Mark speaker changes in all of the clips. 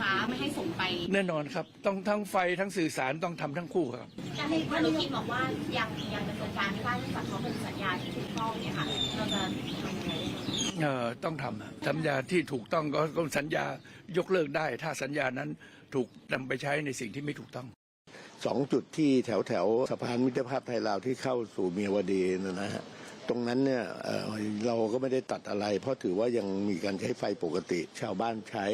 Speaker 1: ฟ้าไม่ให้ส่งไป
Speaker 2: แน่นอนครับต้องทั้งไฟทั้งสื่อสารต้องทำทั้งคู่ครับ
Speaker 1: การที่ท่านอนุทินบอกว่ายังยังดำเนินการไม่ได้เนื่องจากเขาเป็นสัญญาที่ถูกต้องเนี่ยค่ะเราจะทำยังไงได้บ้าง
Speaker 2: เอ่อต้องทำอะสัญญาที่ถูกต้องก็ก็สัญญายกเลิกได้ ถ้าสัญญานั้นถูกนำไปใช้ในสิ่งที่ไม่ถูกต้อง
Speaker 3: สองจุดที่แถวแถวๆสะพานมิตรภาพไทยลาวที่เข้าสู่เมียวดีนะนะฮะ ตรงนั้นเนี่ยเเราก็ไม่ได้ตัดอะไร เพราะถือว่ายังมีการใช้ไฟปกติ ชาวบ้านใช้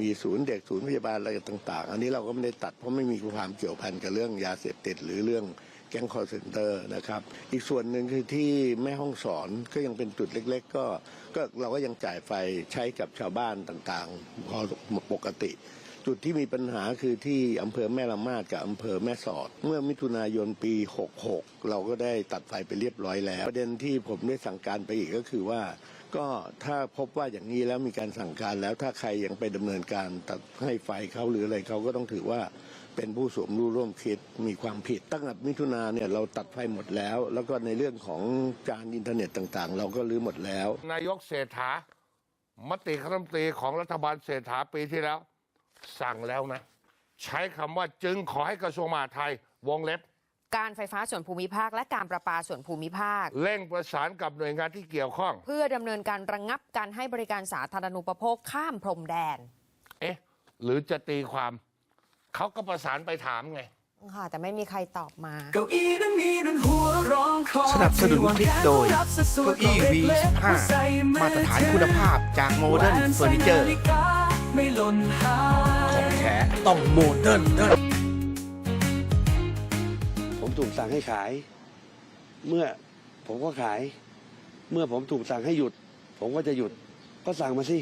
Speaker 3: มีศูนย์เด็กศูนย์พยาบาลอะไรต่าง ๆ อันนี้เราก็ไม่ได้ตัดเพราะไม่มีความเกี่ยวพันกับเรื่องยาเสพติดหรือเรื่องแก๊งคอร์เซนเตอร์นะครับ อีกส่วนหนึ่งคือที่แม่ห้องสอนก็ยังเป็นจุดเล็ก ๆ ก็ก็เราก็ยังจ่ายไฟใช้กับชาวบ้านต่างๆพอปกติ จุดที่มีปัญหาคือที่อำเภอแม่ละมาดกับอำเภอแม่สอด เมื่อมิถุนายนปี 66 เราก็ได้ตัดไฟไปเรียบร้อยแล้ว ประเด็นที่ผมได้สั่งการไปอีกก็คือว่า ก็ถ้าพบว่าอย่างนี้แล้วมีการสั่งการแล้วถ้าใครยังไปดำเนินการตัดให้ไฟเขาหรืออะไรเขาก็ต้องถือว่าเป็นผู้สวมรู้ร่วมคิดมีความผิด ตั้งแต่มิถุนาเนี่ยเราตัดไฟหมดแล้ว แล้วก็ในเรื่องของการอินเทอร์เน็ตต่างๆ เราก็รื้อหมดแล้ว
Speaker 4: นายกเศรษฐามติคณะรัฐมนตรีของรัฐบาลเศรษฐาปีที่แล้ว สั่งแล้วนะ ใช้คำว่าจึงขอให้กระทรวงมหาดไทยวงเล็บ
Speaker 5: การไฟฟ้าส่วนภูมิภาค และการประปาส่วนภูมิภาค
Speaker 4: เร่งประสานกับหน่วยงานที่เกี่ยวข้อง
Speaker 5: เพื่อดำเนินการระงงับการให้บริการสาธารณูปโภคข้ามพรมแดน
Speaker 4: เอ๊ะ หรือจะตีความ เขาก็ประสานไปถามไง
Speaker 5: ค่ะ แต่ไม่มีใครตอบมา
Speaker 6: เก้าอี้นั้นมีนั้นหัวร้องคอ
Speaker 7: สนับสนุนคลิปโดยเก้าอี้ V15 มาตรฐานคุณภาพจากโมเดิร์นเฟอร์นิเจอร์
Speaker 6: ไม่หล่นหาย
Speaker 7: ของแท้ต้องโมเดิร์น
Speaker 3: ผมถูกสั่งให้ขาย เมื่อผมก็ขาย เมื่อผมถูกสั่งให้หยุด ผมก็จะหยุดก็สั่งมาสิ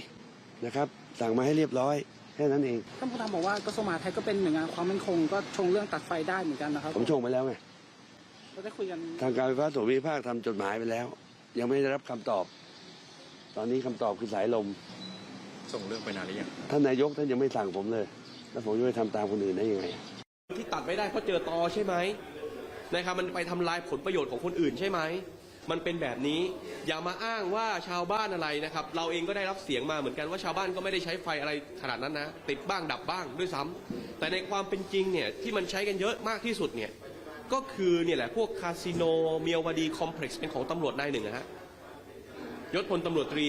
Speaker 3: นะครับ สั่งมาให้เรียบร้อยแค่นั้นเอง
Speaker 8: ท่านผู้ทำบอกว่ากระทรวงมหาดไทยก็เป็นหน่วยงานความมั่นคงก็ชงเรื่องตัดไฟได้เหมือนกันนะครับ
Speaker 3: ผมชงไปแล้วไง
Speaker 8: เราได้คุยกัน
Speaker 3: ทางการไฟฟ้าส่วนภูมิภาคทำจดหมายไปแล้ว ยังไม่ได้รับคำตอบ ตอนนี้คำตอบคือสายลม
Speaker 7: ส่งเรื่องไปนานหรือยัง
Speaker 3: ท่านนายกท่านยังไม่สั่งผมเลย แล้วผมจะไปทำตามคนอื่นได้ยังไง
Speaker 9: ที่ตัดไม่ได้เพราะเจอตอใช่ไหมนะครับมันไปทำลายผลประโยชน์ของคนอื่นใช่ไหมมันเป็นแบบนี้อย่ามาอ้างว่าชาวบ้านอะไรนะครับ เราเองก็ได้รับเสียงมาเหมือนกันว่าชาวบ้านก็ไม่ได้ใช้ไฟอะไรขนาดนั้นนะ ติดบ้างดับบ้างด้วยซ้ำแต่ในความเป็นจริงเนี่ยที่มันใช้กันเยอะมากที่สุดเนี่ยก็คือเนี่ยแหละพวกคาสิโนเมียววดีคอมเพล็กซ์เป็นของตำรวจนายหนึ่งนะฮะยศพลตำรวจตรี